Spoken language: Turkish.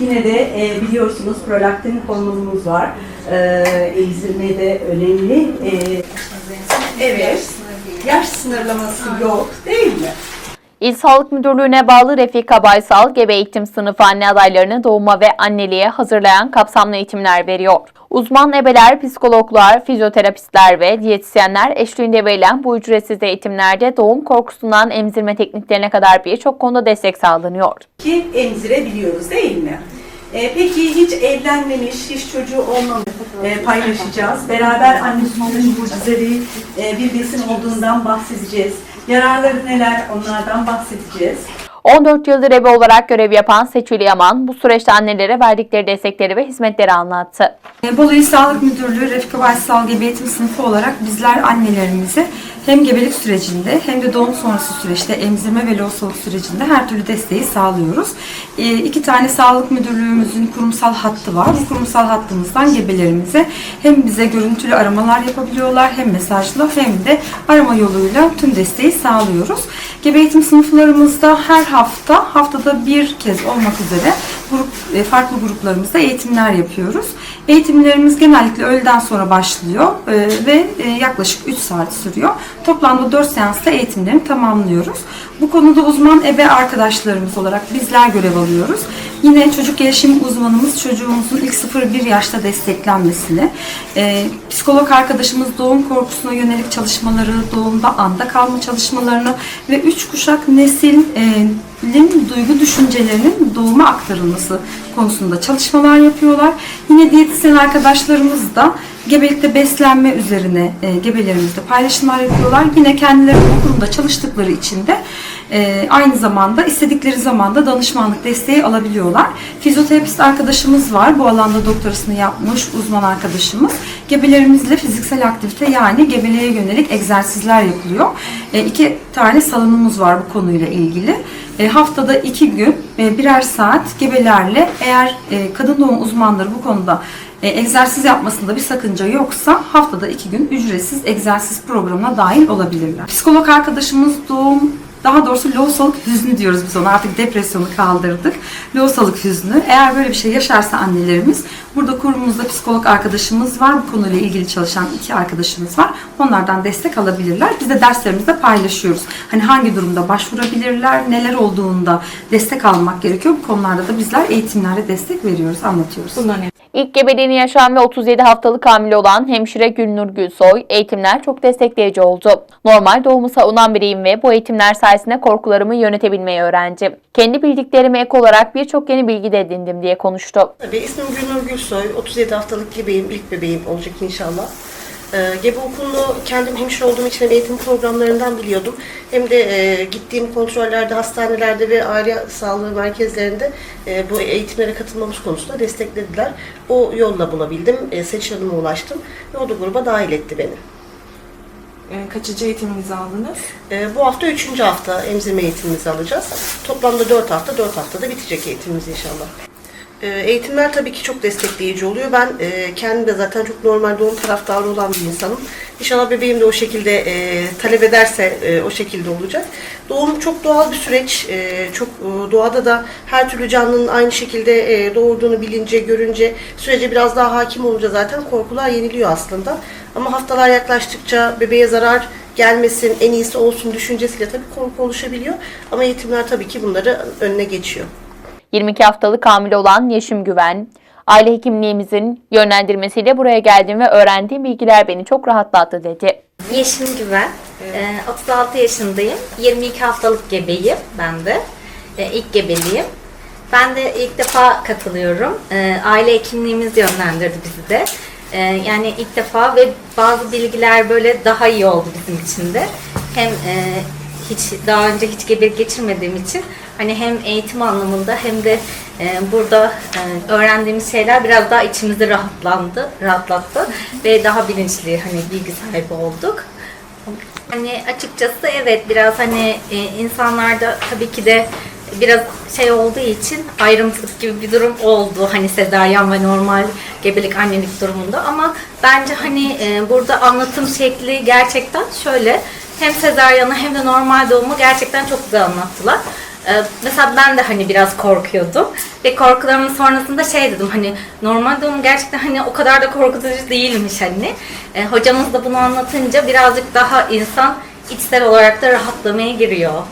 Yine de e, biliyorsunuz prolaktin hormonumuz var. E, emzirmede önemli. E, evet. Yaş sınırlaması yok değil mi? İl Sağlık Müdürlüğü'ne bağlı Refika Baysal, gebe eğitim sınıfı anne adaylarını doğuma ve anneliğe hazırlayan kapsamlı eğitimler veriyor. Uzman ebeler, psikologlar, fizyoterapistler ve diyetisyenler eşliğinde verilen bu ücretsiz eğitimlerde doğum korkusundan emzirme tekniklerine kadar birçok konuda destek sağlanıyor. Ki emzirebiliyoruz değil mi? E, peki hiç evlenmemiş, hiç çocuğu olmamış e, paylaşacağız. Beraber anne sütünün mucizevi e, bir besin olduğundan bahsedeceğiz. Yararları neler onlardan bahsedeceğiz. 14 yıldır ebe olarak görev yapan Seçil Yaman, bu süreçte annelere verdikleri destekleri ve hizmetleri anlattı. Bolu İl Sağlık Müdürlüğü Refika Baysal Gebe Eğitim Sınıfı olarak bizler annelerimize hem gebelik sürecinde hem de doğum sonrası süreçte emzirme ve lohusalık sürecinde her türlü desteği sağlıyoruz. E, iki tane Sağlık Müdürlüğümüzün kurumsal hattı var. Bu kurumsal hattımızdan gebelerimize hem bize görüntülü aramalar yapabiliyorlar hem mesajlı hem de arama yoluyla tüm desteği sağlıyoruz. Gebe eğitim sınıflarımızda her hafta haftada bir kez olmak üzere grup e, farklı gruplarımızda eğitimler yapıyoruz. Eğitimlerimiz genellikle öğleden sonra başlıyor e, ve e, yaklaşık 3 saat sürüyor. Toplamda 4 seansta eğitimlerini tamamlıyoruz. Bu konuda uzman ebe arkadaşlarımız olarak bizler görev alıyoruz. Yine çocuk gelişim uzmanımız çocuğumuzun ilk 0-1 yaşta desteklenmesini, e, psikolog arkadaşımız doğum korkusuna yönelik çalışmaları, doğumda anda kalma çalışmalarını ve 3 kuşak nesil e, duygu düşüncelerinin doğuma aktarılması konusunda çalışmalar yapıyorlar. Yine diyetisyen arkadaşlarımız da gebelikte beslenme üzerine e, gebelerimizde paylaşımlar yapıyorlar. Yine kendileri bu kurumda çalıştıkları için de e, aynı zamanda istedikleri zamanda danışmanlık desteği alabiliyorlar. Fizyoterapist arkadaşımız var. Bu alanda doktorasını yapmış uzman arkadaşımız. Gebelerimizle fiziksel aktivite yani gebeliğe yönelik egzersizler yapılıyor. E, iki tane salonumuz var bu konuyla ilgili. E, haftada iki gün e, birer saat gebelerle eğer e, kadın doğum uzmanları bu konuda e, egzersiz yapmasında bir sakınca yoksa haftada iki gün ücretsiz egzersiz programına dahil olabilirler. Psikolog arkadaşımız doğum daha doğrusu lohusalık hüznü diyoruz biz ona. Artık depresyonu kaldırdık. Lohusalık hüznü. Eğer böyle bir şey yaşarsa annelerimiz, burada kurumumuzda psikolog arkadaşımız var. Bu konuyla ilgili çalışan iki arkadaşımız var. Onlardan destek alabilirler. Biz de derslerimizde paylaşıyoruz. Hani hangi durumda başvurabilirler, neler olduğunda destek almak gerekiyor. Bu konularda da bizler eğitimlerde destek veriyoruz, anlatıyoruz. İlk gebeliğini yaşayan ve 37 haftalık hamile olan hemşire Gülnur Gülsoy, eğitimler çok destekleyici oldu. Normal doğumu savunan biriyim ve bu eğitimler sayesinde korkularımı yönetebilmeyi öğrendim. Kendi bildiklerime ek olarak birçok yeni bilgi de edindim diye konuştu. Tabii ismim Gülnur Gülsoy. 37 haftalık gebeyim. ilk bebeğim olacak inşallah. Ee, gebe okulunu kendim hemşire olduğum için eğitim programlarından biliyordum. Hem de e, gittiğim kontrollerde, hastanelerde ve aile sağlığı merkezlerinde e, bu eğitimlere katılmamız konusunda desteklediler. O yolla bulabildim. E, Seçil Hanım'a ulaştım ve o da gruba dahil etti beni. E, Kaçıncı eğitiminizi aldınız? E, bu hafta üçüncü hafta emzirme eğitimimizi alacağız. Toplamda dört hafta, dört haftada bitecek eğitimimiz inşallah. E, Eğitimler tabii ki çok destekleyici oluyor. Ben e, kendim de zaten çok normal doğum taraftarı olan bir insanım. İnşallah bebeğim de o şekilde e, talep ederse e, o şekilde olacak. Doğum çok doğal bir süreç. E, çok e, doğada da her türlü canlının aynı şekilde e, doğurduğunu bilince, görünce sürece biraz daha hakim olunca zaten korkular yeniliyor aslında. Ama haftalar yaklaştıkça bebeğe zarar gelmesin, en iyisi olsun düşüncesiyle tabii korku oluşabiliyor. Ama eğitimler tabii ki bunları önüne geçiyor. 22 haftalık hamile olan Yeşim Güven, aile hekimliğimizin yönlendirmesiyle buraya geldim ve öğrendiğim bilgiler beni çok rahatlattı dedi. Yeşim Güven. Ee, 36 yaşındayım. 22 haftalık gebeyim ben de. Ee, ilk gebeliğim. Ben de ilk defa katılıyorum. Ee, aile hekimliğimiz yönlendirdi bizi de. Yani ilk defa ve bazı bilgiler böyle daha iyi oldu bizim için de. Hem e, hiç daha önce hiç gebelik geçirmediğim için hani hem eğitim anlamında hem de e, burada e, öğrendiğimiz şeyler biraz daha içimizi rahatlandı, rahatlattı ve daha bilinçli hani bilgi sahibi olduk. Hani açıkçası evet biraz hani e, insanlarda tabii ki de biraz şey olduğu için ayrımcılık gibi bir durum oldu. Hani sezaryen ve normal gebelik annelik durumunda ama bence hani e, burada anlatım şekli gerçekten şöyle hem sezaryanı hem de normal doğumu gerçekten çok güzel anlattılar. Ee, mesela ben de hani biraz korkuyordum ve korkularımın sonrasında şey dedim hani normal doğum gerçekten hani o kadar da korkutucu değilmiş hani. Ee, hocamız da bunu anlatınca birazcık daha insan içsel olarak da rahatlamaya giriyor.